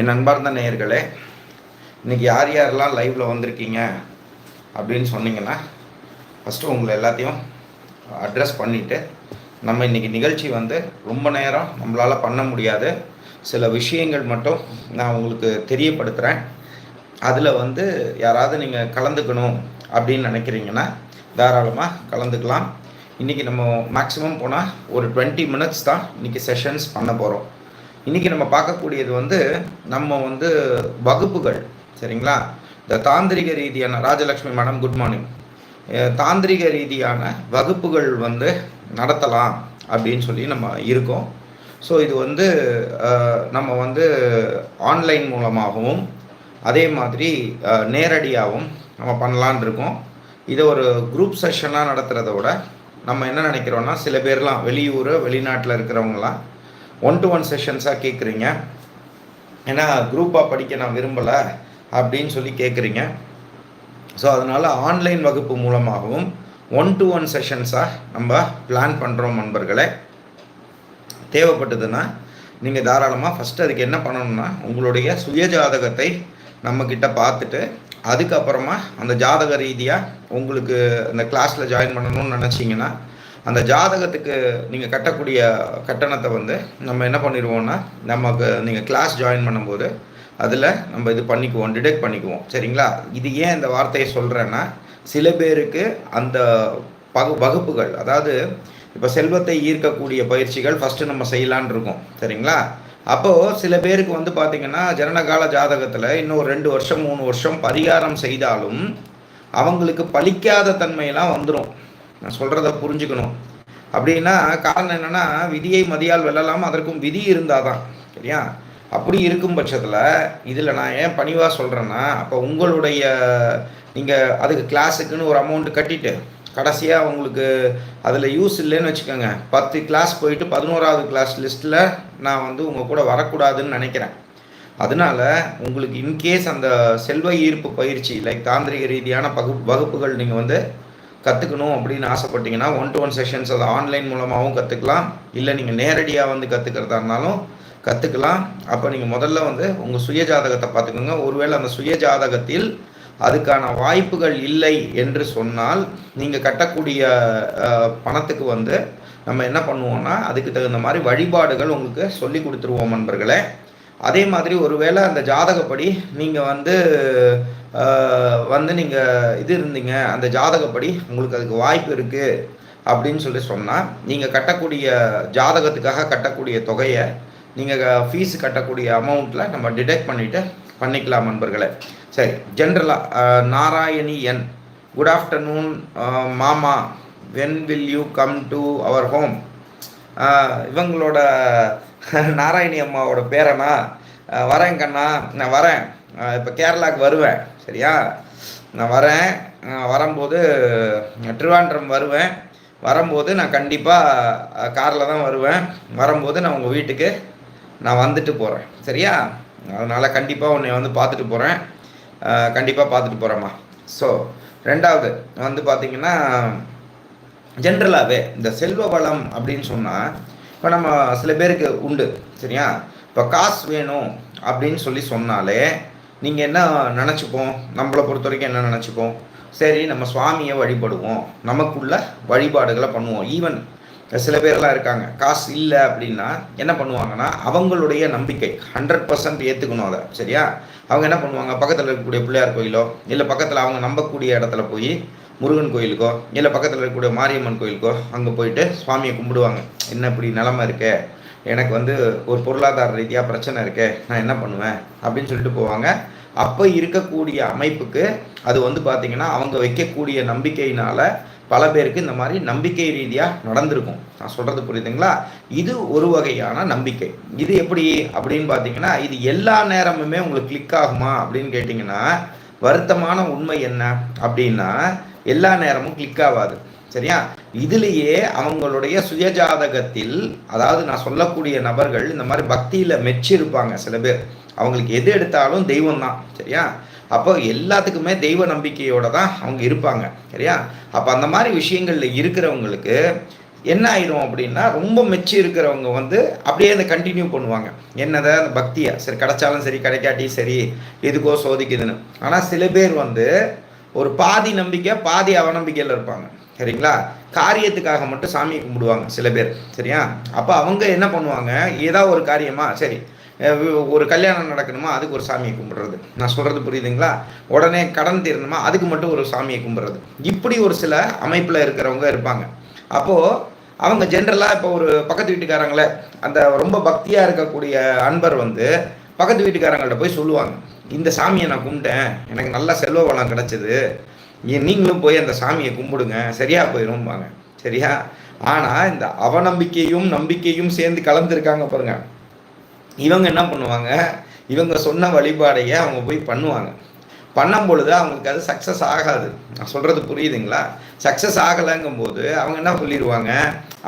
என் அன்பார்ந்த நேயர்களே இன்றைக்கி யார் யாரெல்லாம் லைவில் வந்திருக்கீங்க அப்படின்னு சொன்னீங்கன்னா ஃபஸ்ட்டு உங்களை எல்லாத்தையும் அட்ரஸ் பண்ணிவிட்டு நம்ம இன்றைக்கி நிகழ்ச்சி வந்து ரொம்ப நேரம் நம்மளால் பண்ண முடியாது. சில விஷயங்கள் மட்டும் நான் உங்களுக்கு தெரியப்படுத்துகிறேன் அதில் வந்து யாராவது நீங்கள் கலந்துக்கணும் அப்படின்னு நினைக்கிறீங்கன்னா தாராளமாக கலந்துக்கலாம். இன்றைக்கி நம்ம மேக்ஸிமம் போனால் ஒரு டுவெண்ட்டி மினிட்ஸ் தான் இன்றைக்கி செஷன்ஸ் பண்ண போகிறோம் இன்றைக்கி நம்ம பார்க்கக்கூடியது வந்து நம்ம வந்து வகுப்புகள் சரிங்களா? இந்த தாந்திரிக ரீதியான ராஜலக்ஷ்மி மேடம் குட் மார்னிங் தாந்திரிக ரீதியான வகுப்புகள் வந்து நடத்தலாம் அப்படின்னு சொல்லி நம்ம இருக்கோம். ஸோ இது வந்து நம்ம வந்து ஆன்லைன் மூலமாகவும் அதே மாதிரி நேரடியாகவும் நம்ம பண்ணலான் இருக்கோம். இதை ஒரு குரூப் செஷனாக நடத்துகிறத விட நம்ம என்ன நினைக்கிறோன்னா சில பேர்லாம் வெளியூர் வெளிநாட்டில் இருக்கிறவங்களாம் ஒன் டு ஒன் செஷன்ஸாக கேட்குறீங்க ஏன்னா குரூப்பாக படிக்க நான் விரும்பலை அப்படின்னு சொல்லி கேட்குறீங்க ஸோ அதனால் ஆன்லைன் வகுப்பு மூலமாகவும் ஒன் டு ஒன் செஷன்ஸாக நம்ம பிளான் பண்ணுறோம் நண்பர்களே. தேவைப்பட்டதுன்னா நீங்கள் தாராளமாக ஃபஸ்ட்டு அதுக்கு என்ன பண்ணணும்னா உங்களுடைய சுய ஜாதகத்தை நம்மக்கிட்ட பார்த்துட்டு அதுக்கப்புறமா அந்த ஜாதக ரீதியாக உங்களுக்கு அந்த கிளாஸில் ஜாயின் பண்ணணும்னு நினச்சிங்கன்னா அந்த ஜாதகத்துக்கு நீங்கள் கட்டக்கூடிய கட்டணத்தை வந்து நம்ம என்ன பண்ணிடுவோம்னா நமக்கு நீங்கள் கிளாஸ் ஜாயின் பண்ணும்போது அதில் நம்ம இது பண்ணிக்குவோம் டிடெக்ட் பண்ணிக்குவோம். சரிங்களா? இது ஏன் இந்த வார்த்தையை சொல்கிறேன்னா சில பேருக்கு அந்த பகு வகுப்புகள் அதாவது இப்போ செல்வத்தை ஈர்க்கக்கூடிய பயிற்சிகள் ஃபஸ்ட்டு நம்ம செய்யலான் இருக்கோம். சரிங்களா? அப்போது சில பேருக்கு வந்து பார்த்திங்கன்னா ஜனனகால ஜாதகத்தில் இன்னும் ஒரு ரெண்டு வருஷம் மூணு வருஷம் பரிகாரம் செய்தாலும் அவங்களுக்கு பலிக்காத தன்மையெல்லாம் வந்துடும் நான் சொல்கிறத புரிஞ்சுக்கணும். அப்படின்னா காரணம் என்னென்னா விதியை மதியால் வெல்லலாம் அதற்கும் விதி இருந்தால் தான் சரியா? அப்படி இருக்கும் பட்சத்தில் இதில் நான் ஏன் பணிவாக சொல்கிறேன்னா அப்போ உங்களுடைய நீங்கள் அதுக்கு கிளாஸுக்குன்னு ஒரு அமௌண்ட் கட்டிட்டு கடைசியாக உங்களுக்கு அதில் யூஸ் இல்லைன்னு வச்சுக்கோங்க. பத்து கிளாஸ் போயிட்டு பதினோராவது கிளாஸ் லிஸ்ட்டில் நான் வந்து உங்கள் கூட வரக்கூடாதுன்னு நினைக்கிறேன். அதனால உங்களுக்கு இன்கேஸ் அந்த செல்வ ஈர்ப்பு பயிற்சி லைக் தாந்திரிக ரீதியான பகு வகுப்புகள் நீங்கள் வந்து கற்றுக்கணும் அப்படின்னு ஆசைப்பட்டீங்கன்னா ஒன் டு ஒன் செஷன்ஸ் அதை ஆன்லைன் மூலமாகவும் கற்றுக்கலாம் இல்லை நீங்கள் நேரடியாக வந்து கற்றுக்கிறதா இருந்தாலும் கற்றுக்கலாம் அப்போ நீங்கள் முதல்ல வந்து உங்கள் சுய ஜாதகத்தை பார்த்துக்கோங்க. ஒருவேளை அந்த சுய ஜாதகத்தில் அதுக்கான வாய்ப்புகள் இல்லை என்று சொன்னால் நீங்கள் கட்டக்கூடிய பணத்துக்கு வந்து நம்ம என்ன பண்ணுவோம்னா அதுக்கு தகுந்த மாதிரி வழிபாடுகள் உங்களுக்கு சொல்லி கொடுத்துருவோம் நண்பர்களே. அதே மாதிரி ஒருவேளை அந்த ஜாதகப்படி நீங்கள் வந்து வந்து நீங்கள் இது இருந்தீங்க அந்த ஜாதகப்படி உங்களுக்கு அதுக்கு வாய்ப்பு இருக்குது அப்படின்னு சொல்லி சொன்னால் நீங்கள் கட்டக்கூடிய ஜாதகத்துக்காக கட்டக்கூடிய தொகையை நீங்கள் ஃபீஸ் கட்டக்கூடிய அமௌண்ட்டில் நம்ம டிடெக்ட் பண்ணிவிட்டு பண்ணிக்கலாம் நண்பர்களே. சரி ஜென்ரலாக நாராயணி என் குட் ஆஃப்டர்நூன் மாமா. When will you come to our home இவங்களோட நாராயணி அம்மாவோட பேரனா வரேன் கண்ணா. நான் வரேன். இப்போ கேரளாவுக்கு வருவேன். சரியா? நான் வரேன். வரும்போது திருவாண்டம் வருவேன். வரும்போது நான் கண்டிப்பாக காரில் தான் வருவேன். வரும்போது நான் உங்கள் வீட்டுக்கு நான் வந்துட்டு போகிறேன் சரியா? அதனால் கண்டிப்பாக உன்னை வந்து பார்த்துட்டு போகிறேன் கண்டிப்பாக பார்த்துட்டு போகிறேம்மா ஸோ ரெண்டாவது வந்து பார்த்திங்கன்னா ஜென்ரலாகவே இந்த செல்வ வளம் அப்படின்னு சொன்னால் இப்போ நம்ம சில பேருக்கு உண்டு சரியா? இப்போ காசு வேணும் அப்படின்னு சொல்லி சொன்னாலே நீங்கள் என்ன நினச்சிப்போம்? நம்மளை பொறுத்த வரைக்கும் என்ன நினச்சிப்போம்? சரி நம்ம சுவாமியை வழிபடுவோம். நமக்குள்ள வழிபாடுகளை பண்ணுவோம். ஈவன் சில பேர்லாம் இருக்காங்க. காசு இல்லை அப்படின்னா என்ன பண்ணுவாங்கன்னா அவங்களுடைய நம்பிக்கை ஹண்ட்ரட் பர்சன்ட் ஏற்றுக்கணும் அதை சரியா? அவங்க என்ன பண்ணுவாங்க? பக்கத்தில் இருக்கக்கூடிய பிள்ளையார் கோயிலோ இல்லை பக்கத்தில் அவங்க நம்பக்கூடிய இடத்துல போய் முருகன் கோயிலுக்கோ இல்லை பக்கத்தில் இருக்கக்கூடிய மாரியம்மன் கோயிலுக்கோ அங்கே போயிட்டு சுவாமியை கும்பிடுவாங்க. என்ன இப்படி நிலமை இருக்கே? எனக்கு வந்து ஒரு பொருளாதார ரீதியாக பிரச்சனை இருக்கே நான் என்ன பண்ணுவேன்? அப்படின்னு சொல்லிட்டு போவாங்க. அப்போ இருக்கக்கூடிய அமைப்புக்கு அது வந்து பார்த்திங்கன்னா அவங்க வைக்கக்கூடிய நம்பிக்கையினால பல பேருக்கு இந்த மாதிரி நம்பிக்கை ரீதியாக நடந்திருக்கும். நான் சொல்கிறது புரியுதுங்களா? இது ஒரு வகையான நம்பிக்கை. இது எப்படி அப்படின்னு பார்த்தீங்கன்னா இது எல்லா நேரமுமே உங்களுக்கு கிளிக் ஆகுமா அப்படின்னு கேட்டிங்கன்னா வருத்தமான உண்மை என்ன அப்படின்னா எல்லா நேரமும் கிளிக் ஆகாது. சரியா? இதுலேயே அவங்களுடைய சுயஜாதகத்தில் அதாவது நான் சொல்லக்கூடிய நபர்கள் இந்த மாதிரி பக்தியில் மெச்சிருப்பாங்க சில பேர். அவங்களுக்கு எது எடுத்தாலும் தெய்வம் தான். சரியா? அப்போ எல்லாத்துக்குமே தெய்வ நம்பிக்கையோட தான் அவங்க இருப்பாங்க. சரியா? அப்போ அந்த மாதிரி விஷயங்களில் இருக்கிறவங்களுக்கு என்ன ஆயிடும் அப்படின்னா ரொம்ப மெச்சு இருக்கிறவங்க வந்து அப்படியே அந்த கண்டினியூ பண்ணுவாங்க. என்னதை? அந்த பக்தியா. சரி கிடைச்சாலும் சரி கிடைக்காட்டியும் சரி எதுக்கோ சோதிக்குதுன்னு. ஆனால் சில பேர் வந்து ஒரு பாதி நம்பிக்கை பாதி அவநம்பிக்கையில் இருப்பாங்க. சரிங்களா? காரியத்துக்காக மட்டும் சாமியை கும்பிடுவாங்க சில பேர். சரியா? அப்போ அவங்க என்ன பண்ணுவாங்க? ஏதாவது ஒரு காரியமா சரி ஒரு கல்யாணம் நடக்கணுமா அதுக்கு ஒரு சாமியை கும்பிடுறது. நான் சொல்கிறது புரியுதுங்களா? உடனே கடன் தீரணுமா அதுக்கு மட்டும் ஒரு சாமியை கும்பிடுறது. இப்படி ஒரு சில அமைப்பில் இருக்கிறவங்க இருப்பாங்க. அப்போது அவங்க ஜென்ரலாக இப்போ ஒரு பக்கத்து வீட்டுக்காரங்களே அந்த ரொம்ப பக்தியாக இருக்கக்கூடிய அன்பர் வந்து பக்கத்து வீட்டுக்காரங்கள்ட்ட போய் சொல்லுவாங்க இந்த சாமியை நான் கும்பிட்டேன் எனக்கு நல்ல செல்வ வளம் கிடச்சிது. நீங்களும் போய் அந்த சாமியை கும்பிடுங்க சரியாக போயிடும்பாங்க சரியா? ஆனால் இந்த அவநம்பிக்கையும் நம்பிக்கையும் சேர்ந்து கலந்துருக்காங்க பாருங்க. இவங்க என்ன பண்ணுவாங்க? இவங்க சொன்ன வழிபாடையே அவங்க போய் பண்ணுவாங்க. பண்ணும் பொழுது அவங்களுக்கு அது சக்ஸஸ் ஆகாது. நான் சொல்கிறது புரியுதுங்களா? சக்ஸஸ் ஆகலைங்கும் போது அவங்க என்ன சொல்லிடுவாங்க?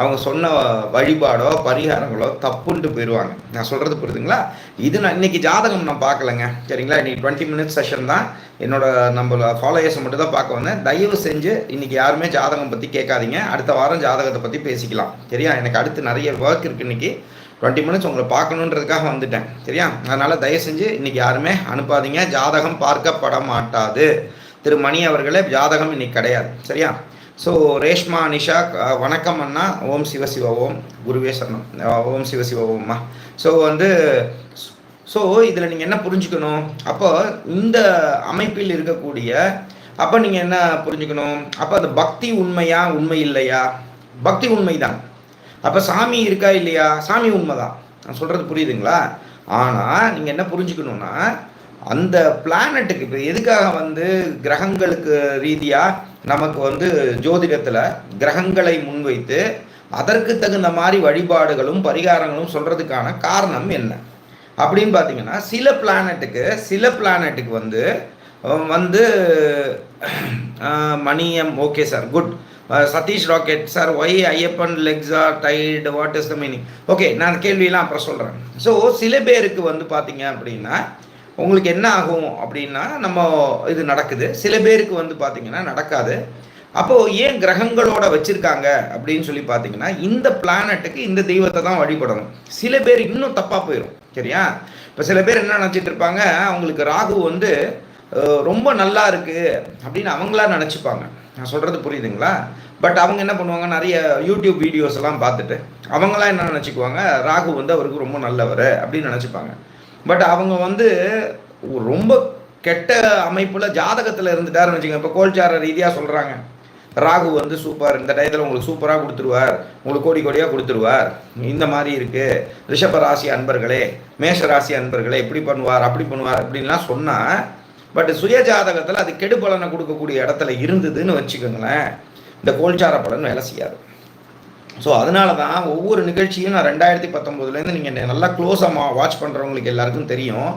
அவங்க சொன்ன வழிபாடோ பரிகாரங்களோ தப்புன்ட்டு போயிடுவாங்க. நான் சொல்கிறது புரியுதுங்களா? இது நான் இன்னைக்கு ஜாதகம் நான் பார்க்கலங்க. சரிங்களா? இன்னைக்கு டுவெண்ட்டி மினிட்ஸ் செஷன் தான். என்னோட நம்ம ஃபாலோயர்ஸை மட்டும் தான் பார்க்க வந்தேன். தயவு செஞ்சு இன்னைக்கு யாருமே ஜாதகம் பற்றி கேட்காதீங்க. அடுத்த வாரம் ஜாதகத்தை பற்றி பேசிக்கலாம். சரியா? எனக்கு அடுத்து நிறைய ஒர்க் இருக்குது இன்னைக்கு. டுவெண்ட்டி மினிட்ஸ் உங்களை பார்க்கணுன்றதுக்காக வந்துட்டேன். சரியா? அதனால் தயவு செஞ்சு இன்னைக்கு யாருமே அனுப்பாதீங்க. ஜாதகம் பார்க்கப்பட மாட்டாது. திரு மணி அவர்களே ஜாதகம் இன்னைக்கு கிடையாது சரியா? ஸோ ரேஷ்மா நிஷா வணக்கம் அண்ணா. ஓம் சிவ ஓம். குருவே சரணம். ஓம் சிவ ஓம்மா. ஸோ வந்து ஸோ இதில் நீங்கள் என்ன புரிஞ்சுக்கணும்? அப்போ இந்த அமைப்பில் இருக்கக்கூடிய அப்போ நீங்கள் என்ன புரிஞ்சுக்கணும்? அப்போ அந்த பக்தி உண்மையா உண்மை இல்லையா? பக்தி உண்மைதான். அப்போ சாமி இருக்கா இல்லையா? சாமி உண்மைதான். நான் சொல்கிறது புரியுதுங்களா? ஆனால் நீங்கள் என்ன புரிஞ்சுக்கணுன்னா அந்த பிளானட்டுக்கு இப்போ எதுக்காக வந்து கிரகங்களுக்கு ரீதியாக நமக்கு வந்து ஜோதிடத்தில் கிரகங்களை முன்வைத்து அதற்கு தகுந்த மாதிரி வழிபாடுகளும் பரிகாரங்களும் சொல்கிறதுக்கான காரணம் என்ன? அப்படின்னு பார்த்தீங்கன்னா சில பிளானட்டுக்கு சில பிளானட்டுக்கு வந்து வந்து Maniyam okay sir good Satish rocket sir why Ayyappan legs are tied what is the meaning okay நான் அந்த கேள்வியெல்லாம் அப்புறம் சொல்கிறேன் ஸோ சில பேருக்கு வந்து பார்த்தீங்க அப்படின்னா உங்களுக்கு என்ன ஆகும் அப்படின்னா நம்ம இது நடக்குது. சில பேருக்கு வந்து பார்த்தீங்கன்னா நடக்காது. அப்போது ஏன் கிரகங்களோட வச்சுருக்காங்க அப்படின்னு சொல்லி பார்த்தீங்கன்னா இந்த பிளானட்டுக்கு இந்த தெய்வத்தை தான் வழிபடணும். சில பேர் இன்னும் தப்பாக போயிடும் சரியா? இப்போ சில பேர் என்ன நினச்சிட்டு இருப்பாங்க அவங்களுக்கு ராகு வந்து ரொம்ப நல்லா இருக்கு அப்படின்னு அவங்களா நினச்சிப்பாங்க. நான் சொல்கிறது புரியுதுங்களா? பட் அவங்க என்ன பண்ணுவாங்க நிறைய யூடியூப் வீடியோஸ் எல்லாம் பார்த்துட்டு அவங்களாம் என்ன நினச்சிக்குவாங்க ராகு வந்து அவருக்கு ரொம்ப நல்லவர் அப்படின்னு நினச்சிப்பாங்க. பட் அவங்க வந்து ரொம்ப கெட்ட அமைப்பில் ஜாதகத்தில் இருந்துட்டாருன்னு வச்சுங்க இப்போ கோல்சார ரீதியாக சொல்கிறாங்க ராகு வந்து சூப்பர் இந்த டயத்தில் உங்களுக்கு சூப்பராக கொடுத்துருவார். உங்களுக்கு கோடி கோடியாக கொடுத்துருவார். இந்த மாதிரி இருக்குது ரிஷப ராசி அன்பர்களே மேஷ ராசி அன்பர்களே இப்படி பண்ணுவார் அப்படி பண்ணுவார் அப்படின்லாம் சொன்னால் பட் சுய ஜாதகத்தில் அது கெடுபலனை கொடுக்கக்கூடிய இடத்துல இருந்ததுன்னு வச்சுக்கோங்களேன். இந்த கோல்சார பலன் வேலை செய்யாது. ஸோ அதனால தான் ஒவ்வொரு நிகழ்ச்சியும் நான் ரெண்டாயிரத்தி பத்தொம்போதுலேருந்து நீங்கள் நல்லா க்ளோஸாக வாட்ச் பண்ணுறவங்களுக்கு எல்லாருக்கும் தெரியும்.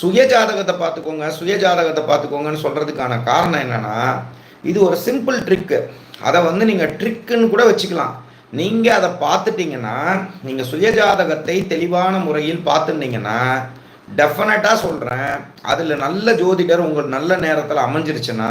சுய ஜாதகத்தை பார்த்துக்கோங்க சுய ஜாதகத்தை பார்த்துக்கோங்கன்னு சொல்கிறதுக்கான காரணம் என்னென்னா இது ஒரு சிம்பிள் ட்ரிக்கு அதை வந்து நீங்கள் ட்ரிக்குன்னு கூட வச்சுக்கலாம். நீங்கள் அதை பார்த்துட்டீங்கன்னா நீங்கள் சுய ஜாதகத்தை தெளிவான முறையில் பார்த்துட்டீங்கன்னா டெஃபினட்டாக சொல்கிறேன் அதில் நல்ல ஜோதிடர் உங்களுக்கு நல்ல நேரத்தில் அமைஞ்சிருச்சுன்னா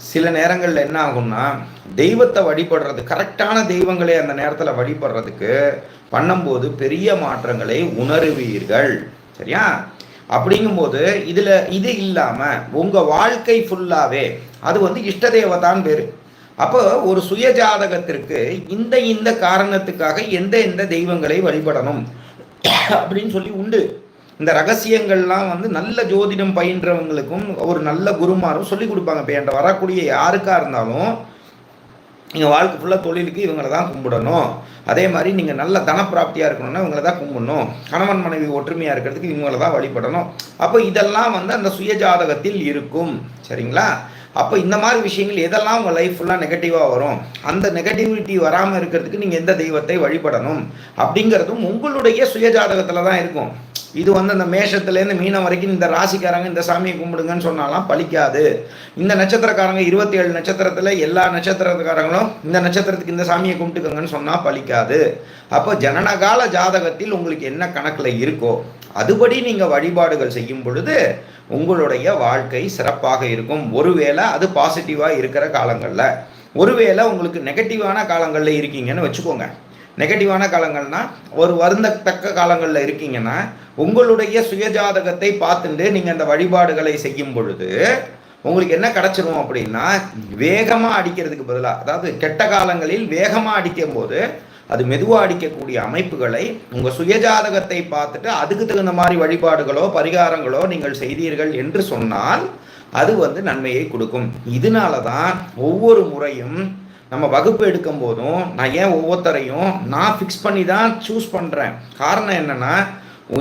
சில நேரங்களில் என்ன ஆகும்னா தெய்வத்தை வழிபடுறது கரெக்டான தெய்வங்களை அந்த நேரத்தில் வழிபடுறதுக்கு பண்ணும்போது பெரிய மாற்றங்களை உணருவீர்கள். சரியா? அப்படிங்கும்போது இதில் இது இல்லாமல் உங்கள் வாழ்க்கை ஃபுல்லாகவே அது வந்து இஷ்ட தேவதான் பேர் அப்போ ஒரு சுய ஜாதகத்திற்கு இந்த இந்த காரணத்துக்காக எந்த எந்த தெய்வங்களை வழிபடணும்? அப்படின்னு சொல்லி உண்டு. இந்த ரகசியங்கள்லாம் வந்து நல்ல ஜோதிடம் பயின்றவங்களுக்கும் ஒரு நல்ல குருமாரும் சொல்லி கொடுப்பாங்க. இப்போ என்கிட்ட வரக்கூடிய யாருக்கா இருந்தாலும் நீங்கள் வாழ்க்கை ஃபுல்லாக தொழிலுக்கு இவங்களை தான் கும்பிடணும். அதே மாதிரி நீங்கள் நல்ல தனப்பிராப்தியாக இருக்கணும்னா இவங்களை தான் கும்பிடணும். கணவன் மனைவி ஒற்றுமையாக இருக்கிறதுக்கு இவங்களை தான் வழிபடணும். அப்போ இதெல்லாம் வந்து அந்த சுயஜாதகத்தில் இருக்கும். சரிங்களா? அப்போ இந்த மாதிரி விஷயங்கள் எதெல்லாம் உங்கள் லைஃப் ஃபுல்லாக நெகட்டிவாக வரும்? அந்த நெகட்டிவிட்டி வராமல் இருக்கிறதுக்கு நீங்கள் எந்த தெய்வத்தை வழிபடணும்? அப்படிங்கிறதும் உங்களுடைய சுயஜாதகத்தில் தான் இருக்கும். இது வந்து அந்த மேஷத்துலேருந்து மீனம் வரைக்கும் இந்த ராசிக்காரங்க இந்த சாமியை கும்பிடுங்கன்னு சொன்னாலாம் பலிக்காது. இந்த நட்சத்திரக்காரங்க இருபத்தி ஏழு நட்சத்திரத்தில் எல்லா நட்சத்திரக்காரங்களும் இந்த நட்சத்திரத்துக்கு இந்த சாமியை கும்பிட்டுக்கோங்கன்னு சொன்னால் பலிக்காது. அப்போ ஜனனகால ஜாதகத்தில் உங்களுக்கு என்ன கணக்கில் இருக்கோ அதுபடி நீங்கள் வழிபாடுகள் செய்யும் பொழுது உங்களுடைய வாழ்க்கை சிறப்பாக இருக்கும். ஒருவேளை அது பாசிட்டிவாக இருக்கிற காலங்களில். ஒருவேளை உங்களுக்கு நெகட்டிவான காலங்களில் இருக்கீங்கன்னு வச்சுக்கோங்க. நெகட்டிவான காலங்கள்னா ஒரு வருந்தத்தக்க காலங்களில் இருக்கீங்கன்னா உங்களுடைய சுயஜாதகத்தை பார்த்துட்டு நீங்கள் அந்த வழிபாடுகளை செய்யும் பொழுது உங்களுக்கு என்ன கிடச்சிரும் அப்படின்னா வேகமாக அடிக்கிறதுக்கு பதிலாக அதாவது கெட்ட காலங்களில் வேகமாக அடிக்கும் போது அது மெதுவாக அடிக்கக்கூடிய அமைப்புகளை உங்கள் சுயஜாதகத்தை பார்த்துட்டு அதுக்கு தகுந்த மாதிரி வழிபாடுகளோ பரிகாரங்களோ நீங்கள் செய்தீர்கள் என்று சொன்னால் அது வந்து நன்மையை கொடுக்கும். இதனால தான் ஒவ்வொரு முறையும் நம்ம வகுப்பு எடுக்கும் போதும் நான் ஏன் ஒவ்வொருத்தரையும் நான் ஃபிக்ஸ் பண்ணி தான் சூஸ் பண்ணுறேன் காரணம் என்னென்னா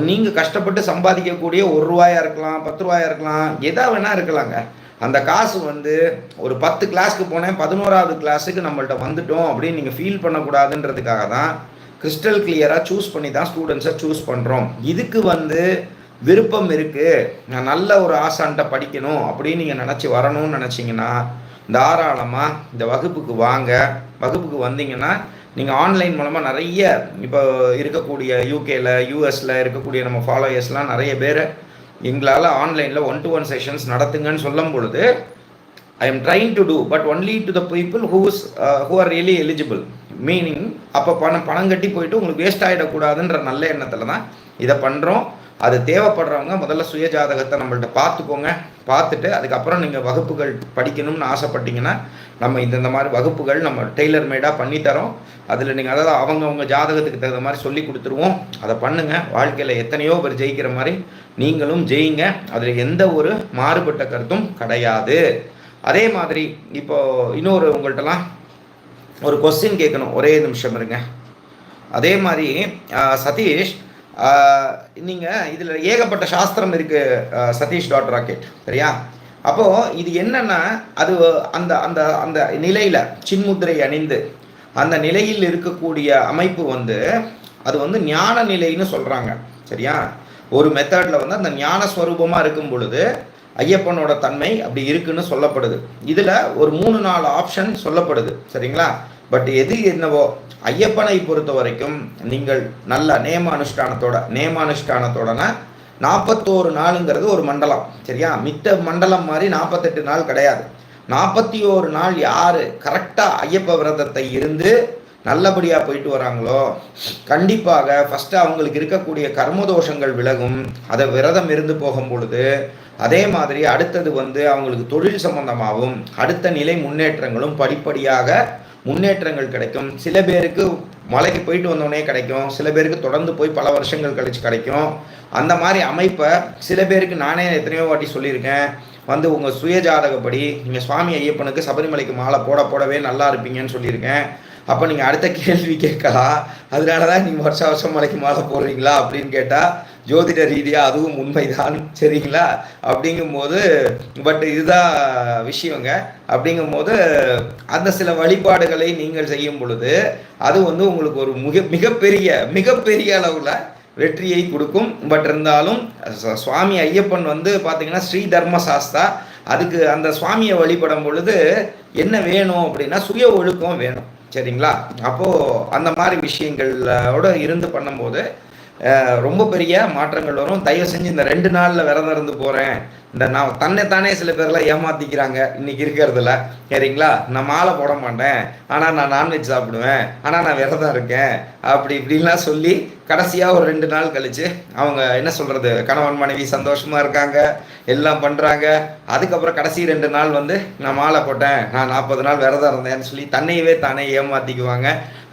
நீங்கள் கஷ்டப்பட்டு சம்பாதிக்கக்கூடிய ஒரு ரூபாயா இருக்கலாம் பத்து ரூபாயா இருக்கலாம் எதா வேணால் இருக்கலாங்க. அந்த காசு வந்து ஒரு பத்து கிளாஸ்க்கு போனேன் பதினோராவது கிளாஸுக்கு நம்மள்ட்ட வந்துட்டோம் அப்படின்னு நீங்கள் ஃபீல் பண்ணக்கூடாதுன்றதுக்காக தான் கிறிஸ்டல் கிளியராக சூஸ் பண்ணி தான் ஸ்டூடெண்ட்ஸை சூஸ் பண்ணுறோம் இதுக்கு வந்து விருப்பம் இருக்குது நான் நல்ல ஒரு ஆசான்ட்ட படிக்கணும் அப்படின்னு நீங்கள் நினச்சி வரணும்னு நினச்சிங்கன்னா தாராளமாக இந்த வகுப்புக்கு வாங்க. வகுப்புக்கு வந்தீங்கன்னா நீங்கள் ஆன்லைன் மூலமாக நிறைய இப்போ இருக்கக்கூடிய யூகேல யூஎஸில் இருக்கக்கூடிய நம்ம ஃபாலோயர்ஸ்லாம் நிறைய பேர் எங்களால் ஆன்லைனில் ஒன் டு ஒன் செஷன்ஸ் நடத்துங்கன்னு சொல்லும் பொழுது I am trying to do but only to the people whose who are really eligible meaning அப்போ பணம் பணம் கட்டி போயிட்டு உங்களுக்கு வேஸ்ட் ஆகிடக்கூடாதுன்ற நல்ல எண்ணத்தில் தான் இதை பண்ணுறோம் அது தேவைப்படுறவங்க முதல்ல சுய ஜாதகத்தை நம்மள்ட்ட பார்த்துக்கோங்க. பார்த்துட்டு அதுக்கப்புறம் நீங்கள் வகுப்புகள் படிக்கணும்னு ஆசைப்பட்டீங்கன்னா நம்ம இந்தந்த மாதிரி வகுப்புகள் நம்ம டெய்லர் மேடாக பண்ணித்தரோம். அதில் நீங்கள் அதாவது அவங்கவுங்க ஜாதகத்துக்கு தகுந்த மாதிரி சொல்லி கொடுத்துருவோம். அதை பண்ணுங்கள் வாழ்க்கையில் எத்தனையோ பேர் ஜெயிக்கிற மாதிரி நீங்களும் ஜெயிங்க. அதில் எந்த ஒரு மாறுபட்ட கருத்தும் கிடையாது. அதே மாதிரி இப்போ இன்னொரு உங்கள்கிட்டலாம் ஒரு கொஸ்டின் கேட்கணும். ஒரே நிமிஷம் இருங்க. அதே மாதிரி சதீஷ் நீங்கள் இதில் ஏகப்பட்ட சாஸ்திரம் இருக்குது சதீஷ் டாட் ராக்கெட் சரியா? அப்போது இது என்னென்னா அது அந்த அந்த அந்த நிலையில் சின்முத்திரை அணிந்து அந்த நிலையில் இருக்கக்கூடிய அமைப்பு வந்து அது வந்து ஞான நிலைன்னு சொல்கிறாங்க சரியா? ஒரு மெத்தடில் வந்து அந்த ஞான ஸ்வரூபமாக இருக்கும் பொழுது ஐயப்பனோட தன்மை அப்படி இருக்குன்னு சொல்லப்படுது. இதில் ஒரு மூணு நாலு ஆப்ஷன் சொல்லப்படுது. சரிங்களா? பட் எது என்னவோ ஐயப்பனை பொறுத்த வரைக்கும் நீங்கள் நல்ல நேம அனுஷ்டானத்தோட நேம அனுஷ்டானத்தோடனா நாற்பத்தோரு நாளுங்கிறது ஒரு மண்டலம் சரியா? மித்த மண்டலம் மாதிரி நாற்பத்தெட்டு நாள் கிடையாது. நாற்பத்தி ஓரு நாள் யார் கரெக்டாக ஐயப்ப விரதத்தை இருந்து நல்லபடியாக போயிட்டு வராங்களோ கண்டிப்பாக ஃபஸ்ட்டு அவங்களுக்கு இருக்கக்கூடிய கர்மதோஷங்கள் விலகும். அதை விரதம் இருந்து போகும் பொழுது அதே மாதிரி அடுத்தது வந்து அவங்களுக்கு தொழில் சம்பந்தமாகவும் அடுத்த நிலை முன்னேற்றங்களும் படிப்படியாக முன்னேற்றங்கள் கிடைக்கும். சில பேருக்கு மலைக்கு போயிட்டு வந்தோடனே கிடைக்கும். சில பேருக்கு தொடர்ந்து போய் பல வருஷங்கள் கழிச்சு கிடைக்கும். அந்த மாதிரி அமைப்பை சில பேருக்கு நானே எத்தனையோ வாட்டி சொல்லியிருக்கேன். வந்து உங்கள் சுய ஜாதகப்படி நீங்கள் சுவாமி ஐயப்பனுக்கு சபரிமலைக்கு மாலை போட போடவே நல்லா இருப்பீங்கன்னு சொல்லியிருக்கேன். அப்போ நீங்கள் அடுத்த கேள்வி கேட்கலாம். அதனால தான் நீங்கள் வருஷ வருஷம் மலைக்கு மாலை போடுறீங்களா அப்படின்னு கேட்டால் ஜோதிட ரீதியாக அதுவும் உண்மைதான் சரிங்களா? அப்படிங்கும்போது பட் இதுதான் விஷயங்க. அப்படிங்கும்போது அந்த சில வழிபாடுகளை நீங்கள் செய்யும் பொழுது அது வந்து உங்களுக்கு ஒரு மிக மிகப்பெரிய மிகப்பெரிய அளவில் வெற்றியை கொடுக்கும். பட் இருந்தாலும் சுவாமி ஐயப்பன் வந்து பார்த்தீங்கன்னா ஸ்ரீ தர்ம சாஸ்தா அதுக்கு அந்த சுவாமியை வழிபடும் பொழுது என்ன வேணும் அப்படின்னா சுய ஒழுக்கம் வேணும் சரிங்களா? அப்போது அந்த மாதிரி விஷயங்களோட இருந்து பண்ணும்போது ரொம்ப பெரிய மாற்றங்கள் வரும். தயவு செஞ்சு இந்த ரெண்டு நாளில் விரதம் இருந்து போகிறேன் இந்த நான் தன்னை தானே சில பேர்லாம் ஏமாத்திக்கிறாங்க இன்னைக்கு இருக்கிறதுல. சரிங்களா? நான் மாலை போட மாட்டேன். ஆனால் நான் நான்வெஜ் சாப்பிடுவேன். ஆனால் நான் விரதம் இருக்கேன். அப்படி இப்படின்லாம் சொல்லி கடைசியாக ஒரு ரெண்டு நாள் கழித்து அவங்க என்ன சொல்கிறது கணவன் மனைவி சந்தோஷமாக இருக்காங்க எல்லாம் பண்ணுறாங்க அதுக்கப்புறம் கடைசி ரெண்டு நாள் வந்து நான் மாலை போட்டேன் நான் நாற்பது நாள் விரதம் இருந்தேன்னு சொல்லி தன்னையவே தானே ஏமாற்றிக்குவாங்க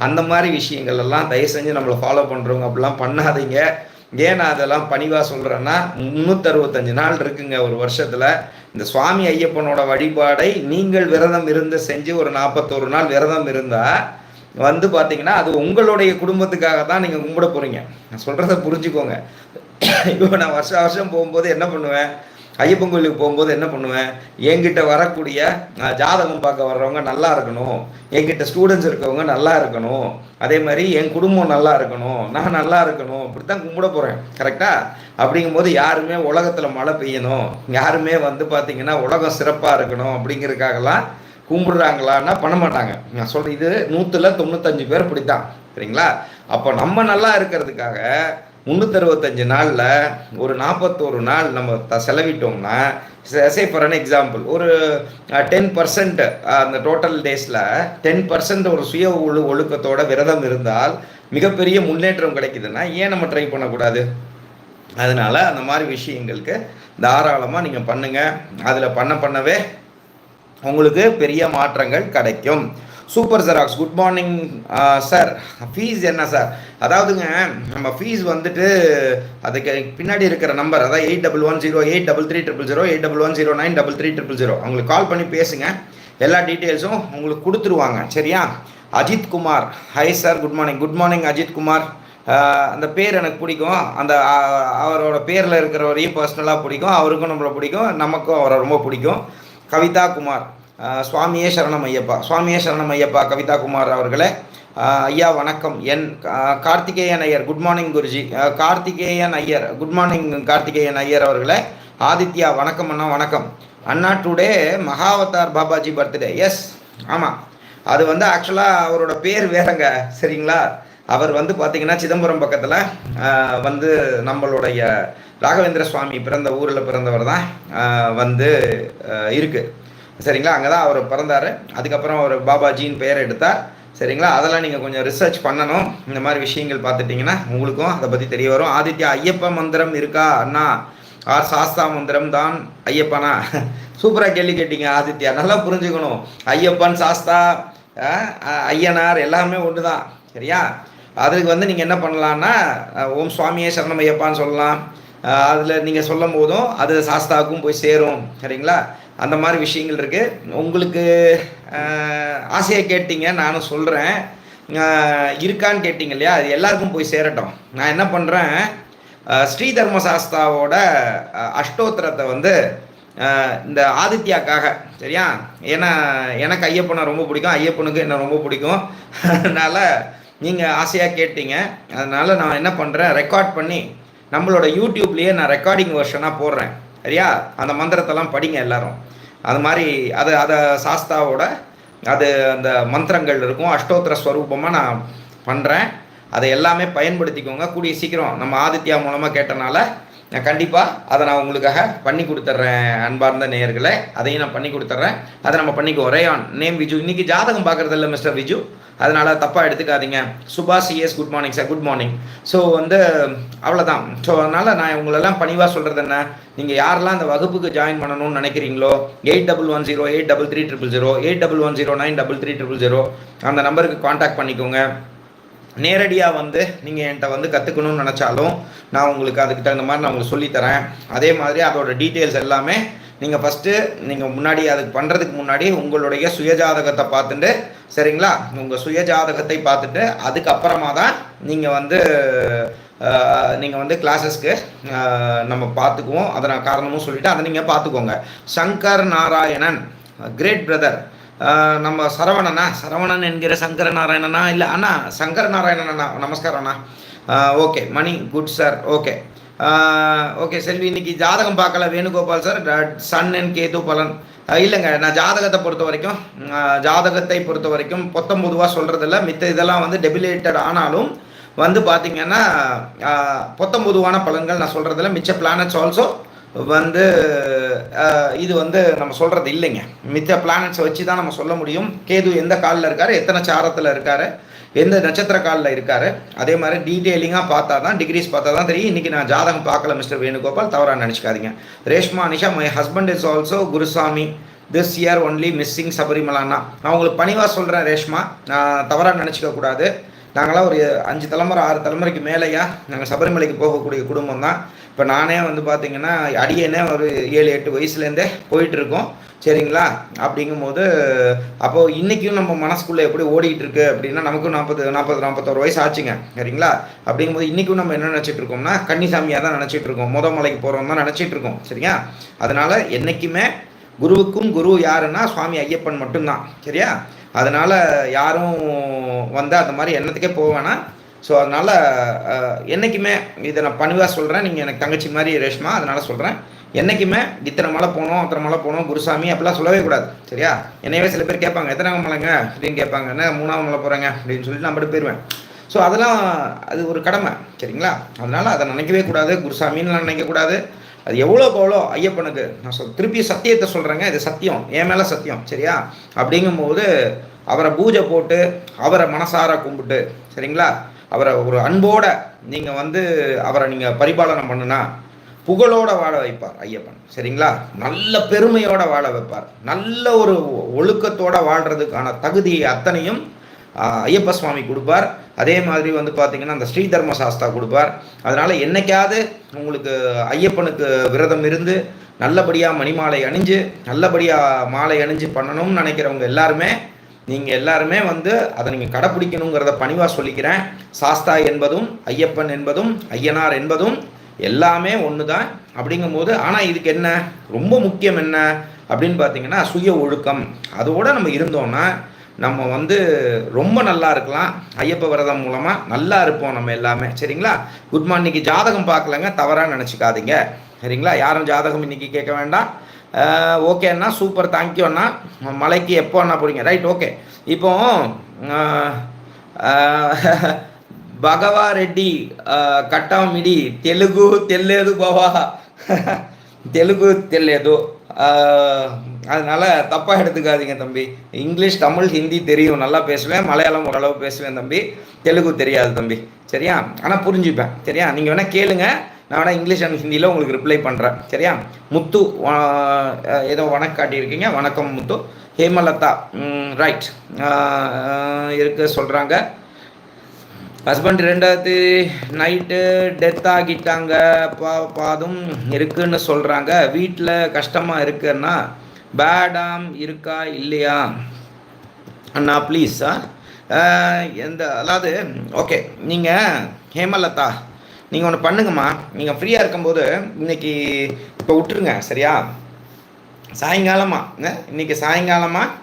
அந்த மாதிரி விஷயங்கள் எல்லாம் தயவு செஞ்சு நம்மளை ஃபாலோ பண்ணுறவங்க அப்படிலாம் பண்ணாதீங்க. ஏன் நான் அதெல்லாம் பணிவாக சொல்கிறேன்னா முந்நூற்றறுபத்தஞ்சு நாள் இருக்குங்க ஒரு வருஷத்தில். இந்த சுவாமி ஐயப்பனோட வழிபாடை நீங்கள் விரதம் இருந்து செஞ்சு ஒரு நாற்பத்தோரு நாள் விரதம் இருந்தால் வந்து பார்த்தீங்கன்னா அது உங்களுடைய குடும்பத்துக்காக தான் நீங்கள் கும்பிட போகிறீங்க நான் சொல்கிறத புரிஞ்சுக்கோங்க. இப்போ நான் வருஷம் வருஷம் போகும்போது என்ன பண்ணுவேன்? ஐயப்பன் கோயிலுக்கு போகும்போது என்ன பண்ணுவேன்? என்கிட்ட வரக்கூடிய ஜாதகம் பார்க்க வர்றவங்க நல்லா இருக்கணும். என்கிட்ட ஸ்டூடெண்ட்ஸ் இருக்கவங்க நல்லா இருக்கணும். அதே மாதிரி என் குடும்பம் நல்லா இருக்கணும். நான் நல்லா இருக்கணும். இப்படி தான் கும்பிட போகிறேன் கரெக்டாக அப்படிங்கும்போது யாருமே உலகத்தில் மழை பெய்யணும். யாருமே வந்து பார்த்திங்கன்னா உலகம் சிறப்பாக இருக்கணும் அப்படிங்கிறதுக்காகலாம் கும்பிடுறாங்களான்னா பண்ண மாட்டாங்க. நான் சொல்கிறேன் இது நூற்றில் தொண்ணூத்தஞ்சு பேர் இப்படி தான் சரிங்களா? அப்போ நம்ம நல்லா இருக்கிறதுக்காக முந்நூற்றறுபத்தஞ்சு நாளில் ஒரு நாற்பத்தோரு நாள் நம்ம த செலவிட்டோம்னா சே ஃபார் அன் எக்ஸாம்பிள் ஒரு டென் பர்சன்ட் அந்த டோட்டல் டேஸில் டென் பர்சன்ட் ஒரு சுய ஒழு ஒழுக்கத்தோட விரதம் இருந்தால் மிகப்பெரிய முன்னேற்றம் கிடைக்குதுன்னா ஏன் நம்ம ட்ரை பண்ணக்கூடாது? அதனால் அந்த மாதிரி விஷயங்களுக்கு தாராளமாக நீங்கள் பண்ணுங்கள் அதில் பண்ண பண்ணவே உங்களுக்கு பெரிய மாற்றங்கள் கிடைக்கும். Super xerox good morning sir fees என்ன சார் அதாவதுங்க நம்ம ஃபீஸ் வந்துட்டு அதுக்கு பின்னாடி இருக்கிற நம்பர் அதாவது eight double one zero eight double three triple zero eight double one zero nine double three triple zero அவங்களுக்கு கால் பண்ணி பேசுங்க. எல்லா டீட்டெயில்ஸும் உங்களுக்கு கொடுத்துருவாங்க சரியா? Ajith Kumar. Hi sir good morning good morning Ajith Kumar. அந்த பேர் எனக்கு பிடிக்கும். அந்த அவரோட பேரில் இருக்கிறவரையும் பர்சனலாக பிடிக்கும். அவருக்கும் நம்மளை பிடிக்கும். நமக்கும் அவரை ரொம்ப பிடிக்கும். கவிதா குமார் சுவாமியே சரணம் ஐயப்பா. சுவாமியே சரணம் ஐயப்பா கவிதா குமார் அவர்களே. ஐயா வணக்கம். என் Karthikeyan Iyer good morning Guruji. Karthikeyan Iyer good morning Karthikeyan Iyer அவர்களே. ஆதித்யா வணக்கம் அண்ணா வணக்கம். அண்ணா today Mahavatar Babaji birthday. Yes ஆமாம் அது வந்து ஆக்சுவலாக அவரோட பேர் வேறங்க சரிங்களா? அவர் வந்து பார்த்தீங்கன்னா சிதம்பரம் பக்கத்தில் வந்து நம்மளுடைய ராகவேந்திர சுவாமி பிறந்த ஊரில் பிறந்தவர் தான் வந்து இருக்குது சரிங்களா? அங்கே தான் அவர் பிறந்தார். அதுக்கப்புறம் அவர் பாபாஜின்னு பெயர் எடுத்தார். சரிங்களா? அதெல்லாம் நீங்கள் கொஞ்சம் ரிசர்ச் பண்ணணும். இந்த மாதிரி விஷயங்கள் பார்த்துட்டிங்கன்னா உங்களுக்கும் அதை பற்றி தெரிய வரும். ஆதித்யா ஐயப்ப மந்திரம் இருக்கா அண்ணா? ஆர் சாஸ்தா மந்திரம் தான் ஐயப்பனா? சூப்பராக கேள்வி கேட்டீங்க ஆதித்யா. நல்லா புரிஞ்சுக்கணும். ஐயப்பன் சாஸ்தா ஐயனார் எல்லாமே ஒன்று தான் சரியா? அதுக்கு வந்து நீங்கள் என்ன பண்ணலான்னா ஓம் சுவாமியே சரணம் ஐயப்பான்னு சொல்லலாம். அதில் நீங்கள் சொல்லும் போதும் அது சாஸ்தாவுக்கும் போய் சேரும். சரிங்களா? அந்த மாதிரி விஷயங்கள் இருக்குது உங்களுக்கு ஆசையை கேட்டீங்க நானும் சொல்கிறேன் இருக்கான்னு கேட்டிங்க இல்லையா? அது எல்லாருக்கும் போய் சேரட்டும். நான் என்ன பண்ணுறேன் ஸ்ரீ தர்மசாஸ்தாவோட அஷ்டோத்திரத்தை வந்து இந்த ஆதித்யாக்காக சரியா? ஏன்னா எனக்கு ஐயப்பனை ரொம்ப பிடிக்கும். ஐயப்பனுக்கு என்ன ரொம்ப பிடிக்கும்? அதனால் நீங்கள் ஆசையாக கேட்டீங்க. அதனால் நான் என்ன பண்ணுறேன் ரெக்கார்ட் பண்ணி நம்மளோட யூடியூப்லேயே நான் ரெக்கார்டிங் வெர்ஷனாக போடுறேன். சரியா? அந்த மந்திரத்தெல்லாம் படிங்க எல்லாரும். அது மாதிரி அது அதை சாஸ்தாவோட அது அந்த மந்திரங்கள் இருக்கும். அஷ்டோத்திர ஸ்வரூபமாக நான் பண்ணுறேன் அதை எல்லாமே பயன்படுத்திக்கோங்க. கூடிய சீக்கிரம் நம்ம ஆதித்யா மூலமாக கேட்டனால நான் கண்டிப்பாக அதை நான் உங்களுக்காக பண்ணி கொடுத்துட்றேன் அன்பார்ந்த நேயர்களை. அதையும் நான் பண்ணி கொடுத்துட்றேன். அதை நம்ம பண்ணிக்குவோம் ரேயான் நேம் விஜு. இன்றைக்கி ஜாதகம் பார்க்குறது இல்லை மிஸ்டர் விஜு. அதனால் தப்பாக எடுத்துக்காதீங்க. சுபாஷ் C S good morning sir good morning so வந்து அவ்வளோதான் ஸோ அதனால் நான் உங்களெல்லாம் பணிவாக சொல்கிறது என்ன? நீங்கள் யாரெல்லாம் அந்த வகுப்புக்கு ஜாயின் பண்ணணும்னு நினைக்கிறீங்களோ eight double one zero eight double three triple zero eight double one zero nine double three triple zero அந்த நம்பருக்கு காண்டாக்ட் பண்ணிக்கோங்க. நேரடியாக வந்து நீங்கள் என்கிட்ட வந்து கற்றுக்கணும்னு நினச்சாலும் நான் உங்களுக்கு அதுக்கு தகுந்த மாதிரி நான் உங்களுக்கு சொல்லித்தரேன் அதே மாதிரி அதோட டீட்டெயில்ஸ் எல்லாமே நீங்கள் ஃபஸ்ட்டு நீங்கள் முன்னாடி அதுக்கு பண்ணுறதுக்கு முன்னாடி உங்களுடைய சுயஜாதகத்தை பார்த்துட்டு சரிங்களா? உங்கள் சுயஜாதகத்தை பார்த்துட்டு அதுக்கப்புறமா தான் நீங்கள் வந்து நீங்கள் வந்து கிளாஸஸ்க்கு நம்ம பார்த்துக்குவோம். அதை நான் காரணமும் சொல்லிவிட்டு அதை நீங்கள் பார்த்துக்கோங்க. சங்கர் நாராயணன் கிரேட் பிரதர் நம்ம சரவணனா? சரவணன் என்கிற சங்கர நாராயணனா இல்லை அண்ணா சங்கர நாராயணனா நமஸ்காரம் அண்ணா. Okay. Mani good sir okay. Okay Selvi இன்னைக்கு ஜாதகம் பார்க்கல. Venugopal sir sun and Ketu பலன். இல்லைங்க நான் ஜாதகத்தை பொறுத்த வரைக்கும் ஜாதகத்தை பொறுத்த வரைக்கும் பொத்தம்பொதுவாக சொல்கிறதில்ல மித்த இதெல்லாம் வந்து டெபிலேட்டட் ஆனாலும் வந்து பார்த்தீங்கன்னா பொத்தம்பொதுவான பலன்கள் நான் சொல்கிறதில்ல மிச்ச பிளானட்ஸ் ஆல்சோ வந்து இது வந்து நம்ம சொல்கிறது இல்லைங்க. மித்த பிளானட்ஸை வச்சு தான் நம்ம சொல்ல முடியும். கேது எந்த காலில் இருக்கார்? எத்தனை சாரத்தில் இருக்கார்? எந்த நட்சத்திர காலில் இருக்கார்? அதே மாதிரி டீட்டெயிலிங்காக பார்த்தா தான் டிகிரிஸ் பார்த்தா தான் தெரியும். இன்றைக்கி நான் ஜாதகம் பார்க்கல மிஸ்டர் வேணுகோபால். தவறாக நினச்சிக்காதீங்க. Reshma Anisha my husband is also Guruswamy. This year only missing சபரிமலானா நான் உங்களுக்கு பணிவாக சொல்கிறேன் ரேஷ்மா. நான் தவறாக நினச்சிக்க கூடாது. நாங்களாம் ஒரு அஞ்சு தலைமுறை ஆறு தலைமுறைக்கு மேலேயா நாங்கள் சபரிமலைக்கு போகக்கூடிய குடும்பம் தான் இப்போ நானே வந்து பார்த்தீங்கன்னா அடியனே ஒரு ஏழு எட்டு வயசுலேருந்தே போயிட்டுருக்கோம். சரிங்களா? அப்படிங்கும்போது அப்போது இன்றைக்கும் நம்ம மனசுக்குள்ளே எப்படி ஓடிக்கிட்டு இருக்கு அப்படின்னா நமக்கும் நாற்பது நாற்பது நாற்பத்தோரு வயசு ஆச்சுங்க. சரிங்களா? அப்படிங்கும்போது இன்றைக்கும் நம்ம என்ன நினச்சிட்டு இருக்கோம்னா கன்னிசாமியாக தான் நினச்சிட்டு இருக்கோம் முத மலைக்கு போகிறோம் தான் நினச்சிட்டு இருக்கோம் சரியா? அதனால் என்றைக்குமே குருவுக்கும் குரு யாருன்னா சுவாமி ஐயப்பன் மட்டும்தான். சரியா? அதனால் யாரும் வந்து அந்த மாதிரி எண்ணத்துக்கே போவேன்னா ஸோ அதனால் என்றைக்குமே இதை நான் பணிவாக சொல்கிறேன் நீங்கள் எனக்கு தங்கச்சி மாதிரி ரேஷ்மா அதனால் சொல்கிறேன் என்றைக்குமே இத்தனை மலை போகணும் அத்தனை மலை போகணும் குருசாமி அப்படிலாம் சொல்லவே கூடாது. சரியா? என்னையவே சில பேர் கேட்பாங்க எத்தனை மலைங்க அப்படின்னு கேட்பாங்க என்ன மூணாவது மலை போகிறாங்க அப்படின்னு சொல்லிட்டு நான் மட்டும் போயிடுவேன் ஸோ அதெல்லாம் அது ஒரு கடமை சரிங்களா? அதனால் அதை நினைக்கவே கூடாது குருசாமின்னு நினைக்கக்கூடாது அது எவ்வளோக்கு எவ்வளோ ஐயப்பனுக்கு. நான் சொல் திருப்பி சத்தியத்தை சொல்கிறேங்க இது சத்தியம் என் மேலே சத்தியம் சரியா? அப்படிங்கும்போது அவரை பூஜை போட்டு அவரை மனசார கும்பிட்டு சரிங்களா? அவரை ஒரு அன்போட நீங்கள் வந்து அவரை நீங்கள் பரிபாலனம் பண்ணுனா புகழோட வாழ வைப்பார் ஐயப்பன். சரிங்களா? நல்ல பெருமையோட வாழ வைப்பார். நல்ல ஒரு ஒழுக்கத்தோட வாழ்றதுக்கான தகுதியை அத்தனையும் ஐயப்ப சுவாமி கொடுப்பார். அதே மாதிரி வந்து பார்த்தீங்கன்னா அந்த ஸ்ரீ தர்ம சாஸ்தா கொடுப்பார். அதனால் என்னைக்காவது உங்களுக்கு ஐயப்பனுக்கு விரதம் இருந்து நல்லபடியாக மணிமாலை அணிஞ்சு நல்லபடியாக மாலை அணிஞ்சு பண்ணணும்னு நினைக்கிறவங்க எல்லாருமே நீங்கள் எல்லாருமே வந்து அதை நீங்கள் கடைப்பிடிக்கணுங்கிறத பணிவாக சொல்லிக்கிறேன். சாஸ்தா என்பதும் ஐயப்பன் என்பதும் ஐயனார் என்பதும் எல்லாமே ஒன்று தான் அப்படிங்கும்போது ஆனால் இதுக்கு என்ன? ரொம்ப முக்கியம் என்ன அப்படின்னு பார்த்தீங்கன்னா சுய ஒழுக்கம். அதோடு நம்ம இருந்தோம்னா நம்ம வந்து ரொம்ப நல்லா இருக்கலாம். ஐயப்ப விரதம் மூலமாக நல்லா இருப்போம் நம்ம எல்லாமே. சரிங்களா? குட் இன்னைக்கு ஜாதகம் பார்க்கலங்க தவறாக நினச்சிக்காதீங்க. சரிங்களா? யாரும் ஜாதகம் இன்னைக்கு கேட்க வேண்டாம். ஓகேண்ணா சூப்பர் தேங்க்யூ அண்ணா. மலைக்கு எப்போ அண்ணா போறீங்க? ரைட் ஓகே இப்போ பகவா ரெட்டி கட்டாமிடி தெலுங்கு தெல்லேது பவா. தெலுங்கு தெல்லேது. அதனால் தப்பாக எடுத்துக்காதீங்க தம்பி. இங்கிலீஷ் தமிழ் ஹிந்தி தெரியும். நல்லா பேசுவேன். மலையாளம் ஓரளவு பேசுவேன் தம்பி. தெலுங்கு தெரியாது தம்பி. சரியா? ஆனால் புரிஞ்சுப்பேன். சரியா? நீங்கள் வேணால் கேளுங்க. நான் வேணால் இங்கிலீஷ் அண்ட் ஹிந்தியில் உங்களுக்கு ரிப்ளை பண்ணுறேன் சரியா? முத்து ஏதோ வணக்கம் காட்டியிருக்கீங்க. வணக்கம் முத்து. ஹேமலதா ரைட் இருக்க சொல்கிறாங்க ஹஸ்பண்ட் ரெண்டாவது நைட்டு டெத் ஆகிட்டாங்க. பா பாதும் இருக்குன்னு சொல்கிறாங்க வீட்டில் கஷ்டமாக இருக்குன்னா பேடாம் இருக்கா இல்லையா? அண்ணா ப்ளீஸ் எந்த அதாவது ஓகே நீங்கள் ஹேமலதா நீங்கள் ஒன்று பண்ணுங்கம்மா. நீங்கள் ஃப்ரீயாக இருக்கும்போது இன்றைக்கி இப்போ விட்டுருங்க சரியா? சாயங்காலமாக இன்றைக்கி சாயங்காலமாக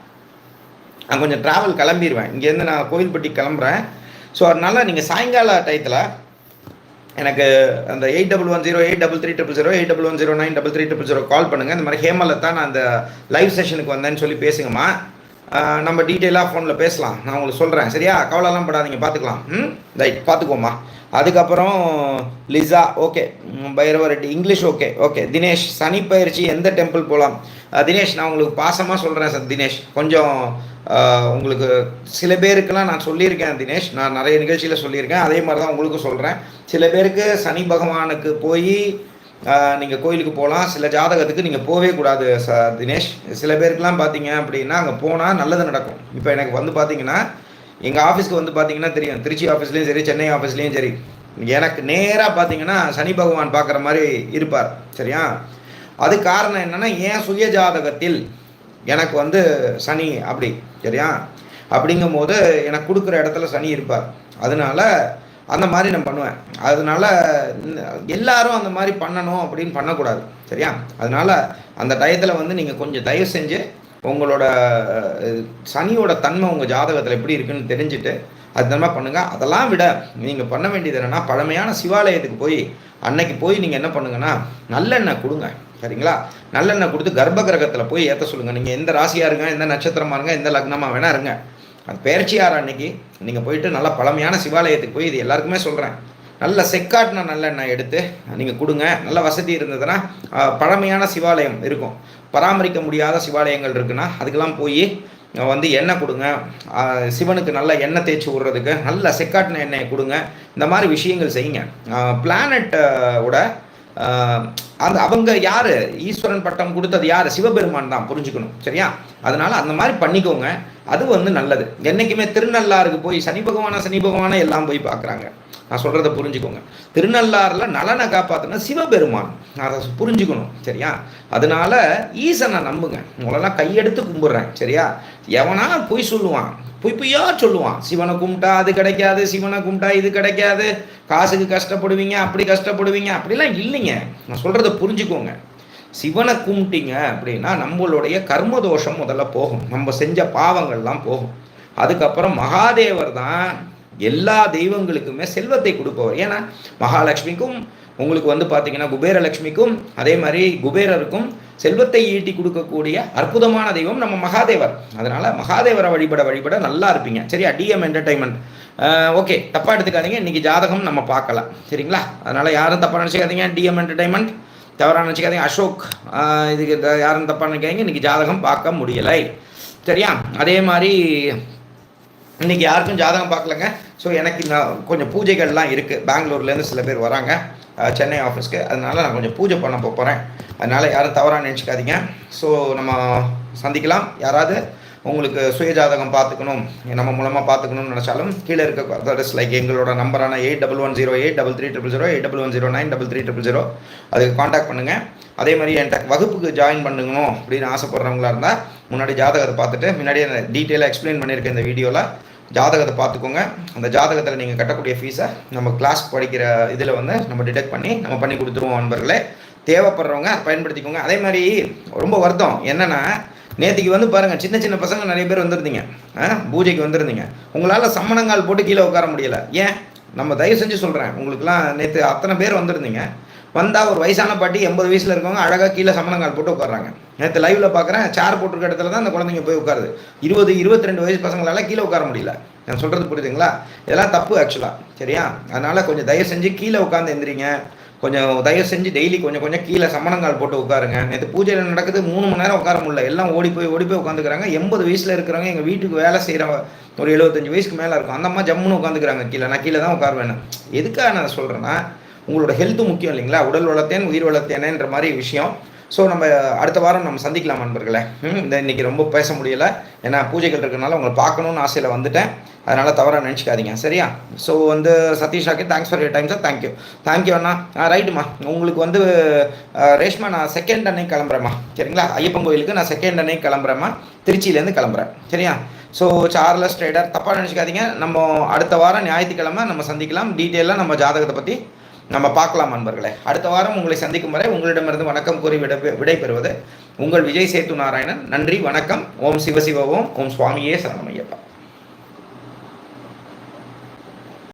நான் கொஞ்சம் ட்ராவல் கிளம்பிடுவேன் இங்கேருந்து நான் கோவில்பட்டி கிளம்புறேன். ஸோ அதனால் நீங்கள் சாயங்கால டயத்தில் எனக்கு அந்த eight double one zero eight double three triple zero eight double one zero nine double three triple zero call பண்ணுங்கள் இந்த மாதிரி ஹேமலத்தா நான் அந்த லைவ் செஷனுக்கு வந்தேன்னு சொல்லி பேசுங்கம்மா. நம்ம டீட்டெயிலாக ஃபோனில் பேசலாம். நான் உங்களுக்கு சொல்கிறேன் சரியா? கவலைலாம் படாதீங்க. பார்த்துக்கலாம். ம்? ரைட். பார்த்துக்கோமா அதுக்கப்புறம் Lisa okay Bhairava Reddy English okay okay Dinesh சனி பயிற்சி எந்த டெம்பிள் போகலாம் தினேஷ் நான் உங்களுக்கு பாசமாக சொல்கிறேன் சார் தினேஷ். கொஞ்சம் உங்களுக்கு சில பேருக்கெல்லாம் நான் சொல்லியிருக்கேன் தினேஷ். நான் நிறைய நிகழ்ச்சியில் சொல்லியிருக்கேன். அதே மாதிரி தான் உங்களுக்கும் சொல்கிறேன் சில பேருக்கு சனி பகவானுக்கு போய் நீங்கள் கோயிலுக்கு போகலாம். சில ஜாதகத்துக்கு நீங்கள் போகவே கூடாது ச தினேஷ். சில பேருக்குலாம் பார்த்தீங்க அப்படின்னா அங்கே போனால் நல்லது நடக்கும். இப்போ எனக்கு வந்து பார்த்தீங்கன்னா எங்கள் ஆஃபீஸ்க்கு வந்து பார்த்தீங்கன்னா தெரியும். திருச்சி ஆஃபீஸ்லேயும் சரி சென்னை ஆஃபீஸ்லேயும் சரி. எனக்கு நேராக பார்த்தீங்கன்னா சனி பகவான் பார்க்குற மாதிரி இருப்பார். சரியா? அது காரணம் என்னென்னா ஏன் சுய ஜாதகத்தில் எனக்கு வந்து சனி அப்படி சரியா? அப்படிங்கும் போது எனக்கு கொடுக்குற இடத்துல சனி இருப்பார். அதனால அந்த மாதிரி நான் பண்ணுவேன். அதனால எல்லாரும் அந்த மாதிரி பண்ணணும் அப்படின்னு பண்ணக்கூடாது சரியா? அதனால அந்த டயத்தில் வந்து நீங்கள் கொஞ்சம் தயவு செஞ்சு உங்களோட சனியோட தன்மை உங்கள் ஜாதகத்தில் எப்படி இருக்குன்னு தெரிஞ்சுட்டு அது மாதிரி பண்ணுங்கள் அதெல்லாம் விட நீங்கள் பண்ண வேண்டியது என்னென்னா பழமையான சிவாலயத்துக்கு போய் அன்னைக்கு போய் நீங்கள் என்ன பண்ணுங்கன்னா நல்லெண்ணெய் கொடுங்க. சரிங்களா? நல்லெண்ணெய் கொடுத்து கர்ப்ப கிரகத்தில் போய் ஏற்ற சொல்லுங்கள் நீங்கள் எந்த ராசியாக இருங்க எந்த நட்சத்திரமாக இருங்க எந்த லக்னமாக வேணா இருங்க. அது பயிற்சியார் அன்னைக்கு நீங்கள் போயிட்டு நல்லா பழமையான சிவாலயத்துக்கு போய் இது எல்லாருக்குமே சொல்கிறேன் நல்ல செக்காட்டின நல்லெண்ணெய் எடுத்து நீங்கள் கொடுங்க. நல்ல வசதி இருந்ததுன்னா பழமையான சிவாலயம் இருக்கும். பராமரிக்க முடியாத சிவாலயங்கள் இருக்குன்னா அதுக்கெல்லாம் போய் வந்து எண்ணெய் கொடுங்க. சிவனுக்கு நல்ல எண்ணெய் தேய்ச்சி விட்றதுக்கு நல்ல செக்காட்டின எண்ணெயை கொடுங்க. இந்த மாதிரி விஷயங்கள் செய்யுங்க. பிளானட்டோட அந்த அவங்க யார்? ஈஸ்வரன் பட்டம் கொடுத்தது யார்? சிவபெருமான் தான் புரிஞ்சுக்கணும் சரியா? அதனால அந்த மாதிரி பண்ணிக்கோங்க. அது வந்து நல்லது. என்றைக்குமே திருநள்ளாருக்கு போய் சனி பகவான சனி பகவானை எல்லாம் போய் பார்க்குறாங்க. நான் சொல்கிறத புரிஞ்சுக்கோங்க. திருநள்ளாறில் நலனை காப்பாற்றின சிவபெருமான். அதை புரிஞ்சுக்கணும் சரியா? அதனால ஈசனை நம்புங்க. உங்களெல்லாம் கையெடுத்து கும்பிட்றேன் சரியா? எவனா பொய் சொல்லுவான் பொய் பொய்யா சொல்லுவான். சிவனை கும்பிட்டா அது கிடைக்காது சிவனை கும்பிட்டா இது கிடைக்காது. காசுக்கு கஷ்டப்படுவீங்க அப்படி கஷ்டப்படுவீங்க அப்படிலாம் இல்லைங்க. நான் சொல்கிறத புரிஞ்சுக்கோங்க. சிவனை கும்பிட்டீங்க அப்படின்னா நம்மளுடைய கர்மதோஷம் முதல்ல போகும். நம்ம செஞ்ச பாவங்கள்லாம் போகும். அதுக்கப்புறம் மகாதேவர் தான் எல்லா தெய்வங்களுக்குமே செல்வத்தை கொடுப்பவர். ஏன்னா மகாலட்சுமிக்கும் உங்களுக்கு வந்து பார்த்தீங்கன்னா குபேரலட்சுமிக்கும் அதே மாதிரி குபேரருக்கும் செல்வத்தை ஈட்டி கொடுக்கக்கூடிய அற்புதமான தெய்வம் நம்ம மகாதேவர். அதனால் மகாதேவரை வழிபட வழிபட நல்லா இருப்பீங்க. சரியா? T M entertainment okay. தப்பாக எடுத்துக்காதீங்க. இன்றைக்கி ஜாதகம் நம்ம பார்க்கலாம். சரிங்களா? அதனால் யாரும் தப்பாக நினச்சிக்காதீங்க. டிஎம் என்டர்டைன்மெண்ட் தவறாக நினச்சிக்காதீங்க. அசோக் இதுக்கு யாரும் தப்பாக நினைக்காதீங்க. இன்றைக்கி ஜாதகம் பார்க்க முடியலை. சரியா? அதே மாதிரி இன்றைக்கி யாருக்கும் ஜாதகம் பார்க்கலங்க. ஸோ எனக்கு நான் கொஞ்சம் பூஜைகள்லாம் இருக்குது பெங்களூர்லேருந்து சில பேர் வராங்க. சென்னை ஆஃபீஸ்க்கு அதனால் நான் கொஞ்சம் பூஜை பண்ண போகிறேன் அதனால் யாரும் தவறாக நினச்சிக்காதீங்க. ஸோ நம்ம சந்திக்கலாம். யாராவது உங்களுக்கு சுயஜாதகம் பார்த்துக்கணும் நம்ம மூலமாக பார்த்துக்கணும்னு நினச்சாலும் கீழே இருக்க அட்ரஸ் லைக் எங்களோட நம்பரான eight double one zero eight double three triple zero eight double one zero nine double three triple zero அதுக்கு காண்டாக்ட் பண்ணுங்கள் அதே மாதிரி என்கிட்ட வகுப்புக்கு ஜாயின் பண்ணணும் அப்படின்னு ஆசைப்படுறவங்களா இருந்தால் முன்னாடி ஜாதகத்தை பார்த்துட்டு முன்னாடியே டீட்டெயிலாக எக்ஸ்பிளைன் பண்ணியிருக்கேன் இந்த வீடியோவில் ஜாதகத்தை பார்த்துக்கோங்க. அந்த ஜாதகத்தில் நீங்கள் கட்டக்கூடிய ஃபீஸை நம்ம கிளாஸ் படிக்கிற இதில் வந்து நம்ம டிடெக்ட் பண்ணி நம்ம பண்ணி கொடுத்துருவோம் நண்பர்களே. தேவைப்படுறவங்க பயன்படுத்திக்கோங்க. அதே மாதிரி ரொம்ப வருத்தம். என்னென்னா நேற்றுக்கு வந்து பாருங்கள் சின்ன சின்ன பசங்க நிறைய பேர் வந்திருந்தீங்க. பூஜைக்கு வந்திருந்தீங்க. உங்களால் சம்மணங்கால் போட்டு கீழே உட்கார முடியல. ஏன்? நம்ம தயவு செஞ்சு சொல்கிறேன் உங்களுக்குலாம் நேற்று அத்தனை பேர் வந்திருந்தீங்க. வந்தால் ஒரு வயசான பாட்டி எண்பது வயசில் இருக்கவங்க அழகாக கீழே சமணங்கால் போட்டு உட்காறாங்க நேற்று லைவில் பார்க்குறேன் சேர் போட்டிருக்க இடத்துல தான் அந்த குழந்தைங்க போய் உட்காருது. இருபது இருபத்தி ரெண்டு வயசு பசங்களால் கீழே உட்கார முடியல. நான் சொல்கிறது புரியுதுங்களா? இதெல்லாம் தப்பு ஆக்சுவலாக சரியா? அதனால் கொஞ்சம் தயவு செஞ்சு கீழே உட்காந்து எந்திரிங்க. கொஞ்சம் தயவு செஞ்சு டெய்லி கொஞ்சம் கொஞ்சம் கீழே சமணங்கால் போட்டு உட்காருங்க. நேற்று பூஜையில் நடக்குது மூணு மணி நேரம் உட்கார முடியல. எல்லாம் ஓடி போய் ஓடி போய் உட்காந்துக்கிறாங்க. எண்பது வயசில் இருக்கிறவங்க எங்கள் வீட்டுக்கு வேலை செய்கிறவங்க ஒரு எழுபத்தஞ்சு வயசுக்கு மேலே இருக்கும். அந்த அம்மா ஜம்முன்னு உட்காந்துக்கிறாங்க கீழே. நான் கீழே தான் உட்காருவேன் எதுக்காக நான் சொல்கிறேன்னா உங்களோட ஹெல்த்து முக்கியம் இல்லைங்களா? உடல் வளர்த்தேன் உயிர் வளர்த்தேனேன்ற மாதிரி விஷயம். ஸோ நம்ம அடுத்த வாரம் நம்ம சந்திக்கலாம் நண்பர்களே. இந்த இன்றைக்கி ரொம்ப பேச முடியலை. ஏன்னா பூஜைகள் இருக்கிறனால உங்களை பார்க்கணுன்னு ஆசையில் வந்துட்டேன். அதனால் தவறாக நினச்சிக்காதீங்க. சரியா? ஸோ வந்து சதீஷாக்கு thanks for your time sir thank you thank you அண்ணா. ஆ ரைட்டுமா உங்களுக்கு வந்து ரேஷ்மா நான் செகண்ட் அன்னைக்கு கிளம்புறேம்மா. சரிங்களா? ஐயப்பன் கோயிலுக்கு நான் செகண்ட் அன்னைக்கு கிளம்புறேம்மா. திருச்சியிலேருந்து கிளம்புறேன். சரியா? ஸோ சார்லஸ் ட்ரேடர் தப்பாக நினச்சிக்காதீங்க. நம்ம அடுத்த வாரம் ஞாயிற்றுக்கிழமை நம்ம சந்திக்கலாம். டீட்டெயிலாக நம்ம ஜாதகத்தை பற்றி நம்ம பார்க்கலாம் நண்பர்களே அடுத்த வாரம் உங்களை சந்திக்கும் வரை உங்களிடமிருந்து வணக்கம் கூறி விட விடைபெறுவது உங்கள் விஜய் சேத்து நாராயணன். நன்றி வணக்கம். ஓம் சிவசிவ ஓம். ஓம் சுவாமியே சரணமையப்பா